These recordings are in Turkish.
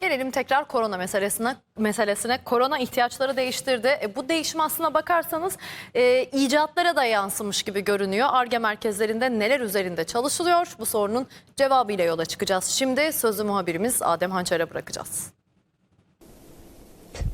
Gelelim tekrar korona meselesine. meselesine. Korona ihtiyaçları değiştirdi. E, bu değişim aslına bakarsanız e, icatlara da yansımış gibi görünüyor. ARGE merkezlerinde neler üzerinde çalışılıyor? Bu sorunun cevabıyla yola çıkacağız. Şimdi sözü muhabirimiz Adem Hançer'e bırakacağız.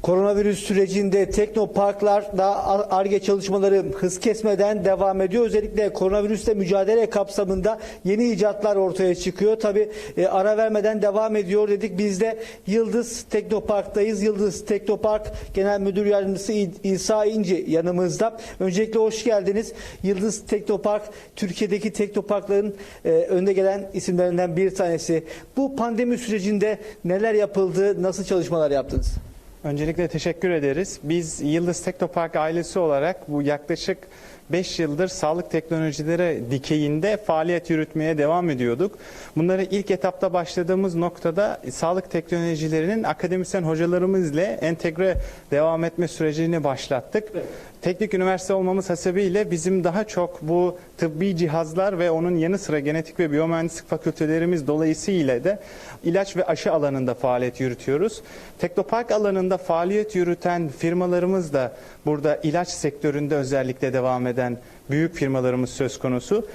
Koronavirüs sürecinde teknoparklarda ARGE çalışmaları hız kesmeden devam ediyor. Özellikle koronavirüsle mücadele kapsamında yeni icatlar ortaya çıkıyor. Tabi ara vermeden devam ediyor dedik. Biz de Yıldız Teknopark'tayız. Yıldız Teknopark Genel Müdür Yardımcısı İsa İnci yanımızda. Öncelikle hoş geldiniz. Yıldız Teknopark Türkiye'deki teknoparkların e, önde gelen isimlerinden bir tanesi. Bu pandemi sürecinde neler yapıldı, nasıl çalışmalar yaptınız? Öncelikle teşekkür ederiz. Biz Yıldız Teknopark ailesi olarak bu yaklaşık 5 yıldır sağlık teknolojileri dikeyinde faaliyet yürütmeye devam ediyorduk. Bunları ilk etapta başladığımız noktada sağlık teknolojilerinin akademisyen hocalarımızla entegre devam etme sürecini başlattık. Teknik üniversite olmamız hasebiyle bizim daha çok bu tıbbi cihazlar ve onun yanı sıra genetik ve biyomühendislik fakültelerimiz dolayısıyla da ilaç ve aşı alanında faaliyet yürütüyoruz. Teknopark alanında faaliyet yürüten firmalarımız da burada ilaç sektöründe özellikle devam eden büyük firmalarımız söz konusu.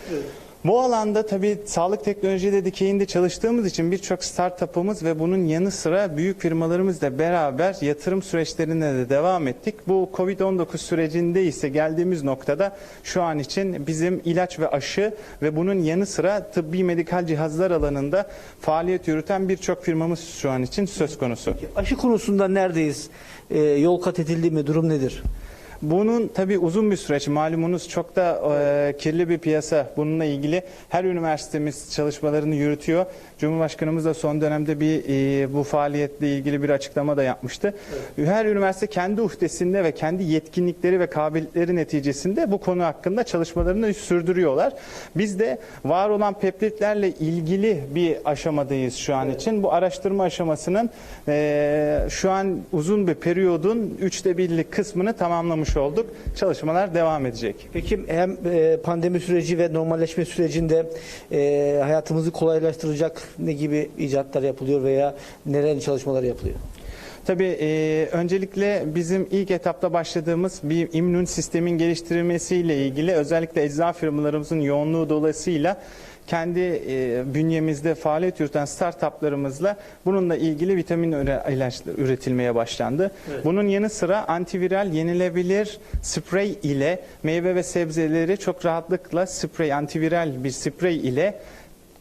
Bu alanda tabii sağlık teknolojileri dikeyinde çalıştığımız için birçok startup'ımız ve bunun yanı sıra büyük firmalarımızla beraber yatırım süreçlerine de devam ettik. Bu Covid-19 sürecinde ise geldiğimiz noktada şu an için bizim ilaç ve aşı ve bunun yanı sıra tıbbi medikal cihazlar alanında faaliyet yürüten birçok firmamız şu an için söz konusu. Aşı konusunda neredeyiz? Ee, yol kat edildi mi? Durum nedir? Bunun tabii uzun bir süreç. Malumunuz çok da e, kirli bir piyasa. Bununla ilgili her üniversitemiz çalışmalarını yürütüyor. Cumhurbaşkanımız da son dönemde bir e, bu faaliyetle ilgili bir açıklama da yapmıştı. Her üniversite kendi uhdesinde ve kendi yetkinlikleri ve kabiliyetleri neticesinde bu konu hakkında çalışmalarını sürdürüyorlar. Biz de var olan peptitlerle ilgili bir aşamadayız şu an için. Bu araştırma aşamasının e, şu an uzun bir periyodun üçte birlik kısmını tamamlamış olduk. Çalışmalar devam edecek. Peki hem e, pandemi süreci ve normalleşme sürecinde e, hayatımızı kolaylaştıracak ne gibi icatlar yapılıyor veya neler çalışmalar yapılıyor? Tabii e, öncelikle bizim ilk etapta başladığımız bir immün sistemin geliştirilmesiyle ilgili özellikle eczacı firmalarımızın yoğunluğu dolayısıyla kendi e, bünyemizde faaliyet yürüten startuplarımızla bununla ilgili vitamin üre- ilaçlar üretilmeye başlandı. Bunun yanı sıra antiviral yenilebilir sprey ile meyve ve sebzeleri çok rahatlıkla sprey antiviral bir sprey ile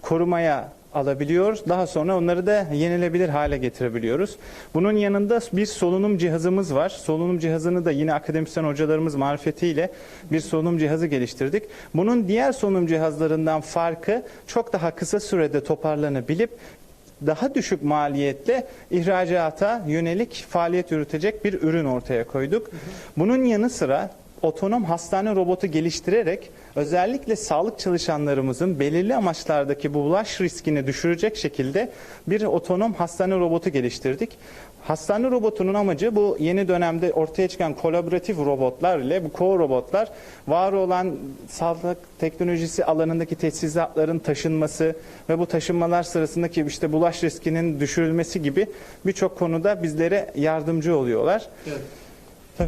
korumaya alabiliyor. Daha sonra onları da yenilebilir hale getirebiliyoruz. Bunun yanında bir solunum cihazımız var. Solunum cihazını da yine akademisyen hocalarımız marifetiyle bir solunum cihazı geliştirdik. Bunun diğer solunum cihazlarından farkı çok daha kısa sürede toparlanabilip daha düşük maliyetle ihracata yönelik faaliyet yürütecek bir ürün ortaya koyduk. Bunun yanı sıra otonom hastane robotu geliştirerek özellikle sağlık çalışanlarımızın belirli amaçlardaki bu bulaş riskini düşürecek şekilde bir otonom hastane robotu geliştirdik. Hastane robotunun amacı bu yeni dönemde ortaya çıkan kolaboratif robotlar ile bu co-robotlar var olan sağlık teknolojisi alanındaki teçhizatların taşınması ve bu taşınmalar sırasındaki işte bulaş riskinin düşürülmesi gibi birçok konuda bizlere yardımcı oluyorlar.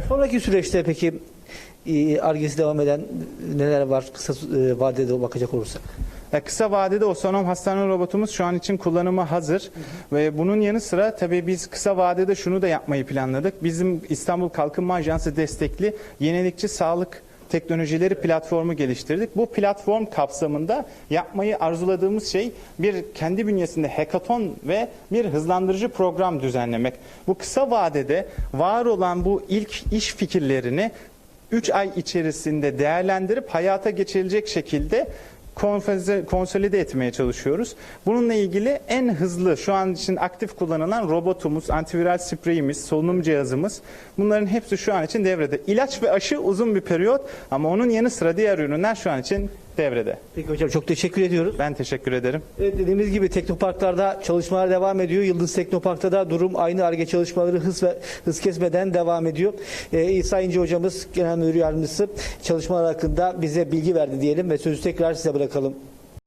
Sonraki süreçte peki argesi devam eden neler var kısa e, vadede bakacak olursak? Ya kısa vadede otonom hastane robotumuz şu an için kullanıma hazır ve bunun yanı sıra tabii biz kısa vadede şunu da yapmayı planladık. Bizim İstanbul Kalkınma Ajansı destekli yenilikçi sağlık teknolojileri platformu geliştirdik. Bu platform kapsamında yapmayı arzuladığımız şey bir kendi bünyesinde hackathon ve bir hızlandırıcı program düzenlemek. Bu kısa vadede var olan bu ilk iş fikirlerini 3 ay içerisinde değerlendirip hayata geçirilecek şekilde konsolide etmeye çalışıyoruz. Bununla ilgili en hızlı şu an için aktif kullanılan robotumuz, antiviral spreyimiz, solunum cihazımız bunların hepsi şu an için devrede. İlaç ve aşı uzun bir periyot ama onun yanı sıra diğer ürünler şu an için devrede. Peki hocam çok teşekkür ediyoruz. Ben teşekkür ederim. Evet, dediğimiz gibi teknoparklarda çalışmalar devam ediyor. Yıldız Teknopark'ta da durum aynı ARGE çalışmaları hız ve hız kesmeden devam ediyor. Ee, İsa İnce hocamız Genel Müdür Yardımcısı çalışmalar hakkında bize bilgi verdi diyelim ve sözü tekrar size bırakalım.